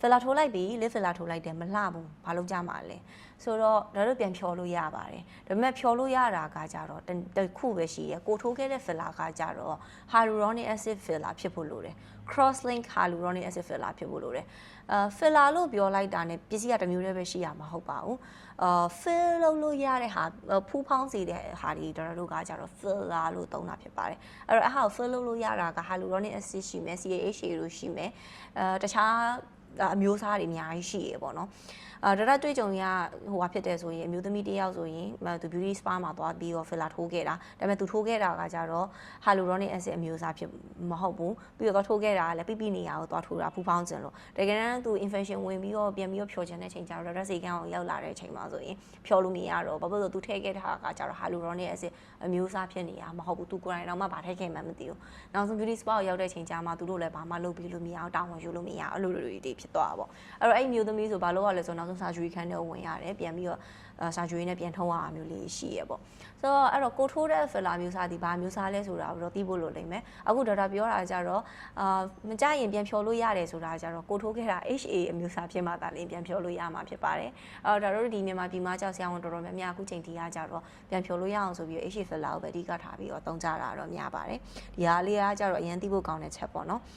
ဖီလာထိုးလိုက်ပြီလစ်ဖီလာထိုးလိုက်တယ်မလှဘူးဘာလို့ကြမှာလဲဆိုတော့ဒါတို့ပြန်ဖြော်လို့ရပါတယ်ဒါပေမဲ့ဖြော်လို့ရတာကကြတော့တစ်တစ်ခုပဲရှိရယ်ကိုထိုးခဲ့တဲ့ဖီလာကကြတော့ hyaluronic acid filler ဖြစ်ဖို့လိုတယ် cross link hyaluronic acid filler ဖြစ်ဖို့လိုတယ်အာ filler လို့ပြောလိုက်တာ ਨੇ ပစ္စည်းကတစ်မျိုးတည်းပဲရှိရမှာဟုတ်ပါဘူးအာ fill လုပ်လို့ရတဲ့ဟာဖူးဖောင်းစေတဲ့ဟာတွေတော်တော်တို့ကကြတော့ filler လို့သုံးတာဖြစ်ပါတယ်အဲ့တော့အဟာကို fill လုပ်လို့ရတာက hyaluronic acid ရှိမယ် CAH တို့ရှိမယ်အဲတခြား အမျိုးအစားတွေအများကြီးရှိရေပေါ့နော်အာဒါတော့တွေ့ကြုံရဟိုဟာဖြစ်တယ်ဆိုရင်အမျိုးသမီးတစ်ယောက်ဆိုရင်သူ beauty spa မှာသွားပြီးတော့ filler ထိုးခဲ့တာဒါပေမဲ့သူထိုးခဲ့တာကကြတော့ hyaluronic acid အမျိုးအစားဖြစ်မဟုတ်ဘူးပြီးတော့သွားထိုးခဲ့တာကလည်းပြပြနေရကိုသွားထိုးတာဖူးဖောင်းခြင်းလို့တကယ်တမ်းသူ infection ဝင်ပြီးတော့ပြန်ပြီးတော့ဖြောခြင်းတဲ့ချိန်ကျတော့ dress ကန်ကိုရောက်လာတဲ့ချိန်မှာဆိုရင်ဖြောလို့မရတော့ဘာဖြစ်လို့သူထည့်ခဲ့တာကကြတော့ hyaluronic acid အမျိုးအစားဖြစ်နေတာမဟုတ်ဘူးသူကိုယ်တိုင်တော့မှဘာထည့်ခဲ့မှမသိဘူးနောက်ဆုံး beauty spa ကိုရောက်တဲ့ချိန်ကျမှသူတို့လည်းဘာမှလုပ်ပြီးလို့မရအောင်တောင်းဝန်ယူလို့မရအောင်အဲ့လိုလိုတွေဖြစ်သွားတာပေါ့အဲ့တော့အဲ့မျိုးသမီးဆိုဘာလို့ရလဲဆိုတော့နောက်ဆုံး surgery ခန်းထဲဝင်ရတယ်ပြန်ပြီးတော့ဆာဂျူရီနဲ့ပြန်ထုံးရတာမျိုးလေးရှိရပေါ့ဆိုတော့အဲ့တော့ကိုထိုးတဲ့ filler မျိုးစားဒီဘာမျိုးစားလဲဆိုတာကိုတော့သိဖို့လိုလိမ့်မယ်အခုဒေါက်တာပြောတာကြတော့အာမကြရင်ပြန်ဖြော်လို့ရတယ်ဆိုတာကြတော့ကိုထိုးခဲ့တာ HA အမျိုးစားဖြစ်မှသာလင်းပြန်ဖြော်လို့ရမှာဖြစ်ပါတယ်အဲ့တော့ဒါတို့ဒီမြန်မာပြည်မှာကြောက်ဆရာဝန်တော်တော်များများအခုချိန်ထိကကြတော့ပြန်ဖြော်လို့ရအောင်ဆိုပြီး HA filler ကိုပဲအဓိကထားပြီးတော့သုံးကြတာတော့များပါတယ်ဒီဟာလေးကကြတော့အရင်သိဖို့ကောင်းတဲ့ချက်ပေါ့နော်